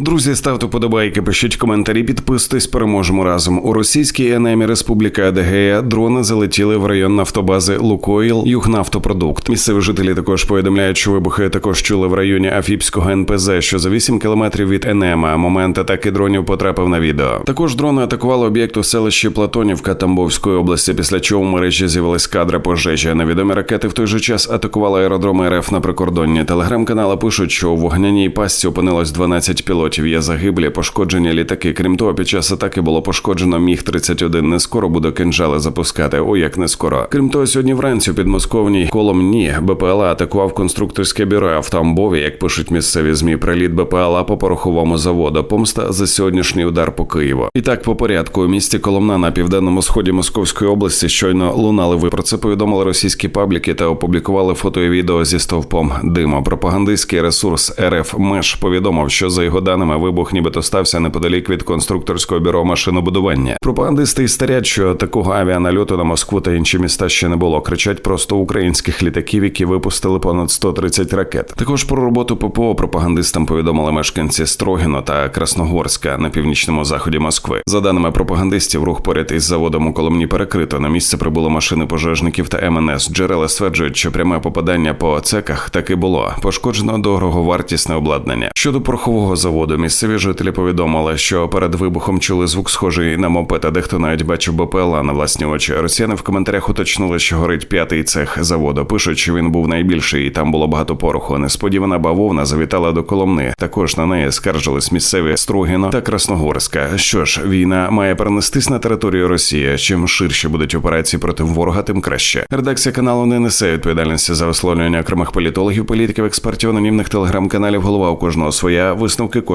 Друзі, ставте подобайки, пишіть коментарі, підписуйтесь, переможемо разом. У російській енемі Республіка Адегея дрони залетіли в район нафтобази Лукоїл, Югнафтопродукт. Місцеві жителі також повідомляють, що вибухи також чули в районі Афіпського НПЗ, що за 8 кілометрів від Енема. Момент атаки дронів потрапив на відео. Також дрони атакували об'єкт у селищі Платонівка Тамбовської області, після чого в мережі з'явились кадри пожежі. Невідомі ракети в той же час атакували аеродроми РФ на прикордонні. Телеграм-канали пишуть, що у вогняній пастці опинилось 12 пілотів. Є загиблі, пошкоджені літаки. Крім того, під час атаки було пошкоджено міг 31 Не скоро буде кинжали запускати. О, як не скоро. Крім того, сьогодні вранці у підмосковній Коломні БПЛА атакував конструкторське бюро в Тамбові, як пишуть місцеві змі. Приліт БПЛА по пороховому заводу. Помста за сьогоднішній удар по Києву. І так по порядку у місті Коломна на південному сході Московської області щойно лунали. Ви про це повідомили російські пабліки та опублікували фото і відео зі стовпом диму. Пропагандистський ресурс РФ Меж повідомив, що за його даними вибух нібито стався неподалік від конструкторського бюро машинобудування. Пропагандисти істерять, що такого авіанальоту на Москву та інші міста ще не було. Кричать просто українських літаків, які випустили понад 130 ракет. Також про роботу ППО пропагандистам повідомили мешканці Строгіно та Красногорська на північному заході Москви. За даними пропагандистів, рух поряд із заводом у Коломні перекрито. На місце прибули машини пожежників та МНС. Джерела стверджують, що пряме попадання по цеках таки було. Пошкоджено дороговартісне обладнання. Щодо порохового заводу, місцеві жителі повідомили, що перед вибухом чули звук схожий на мопед, а дехто навіть бачив БПЛА на власні очі. Росіяни в коментарях уточнили, що горить п'ятий цех заводу. Пишуть, що він був найбільший, і там було багато пороху. Несподівана бавовна завітала до Коломни. Також на неї скаржились місцеві Строгіно та Красногорська. Що ж, війна має перенестись на територію Росії. Чим ширше будуть операції проти ворога, тим краще. Редакція каналу не несе відповідальності за висловлювання окремих політологів, політиків, експертів, анонімних телеграм-каналів. Голова у кожного своя. Висновки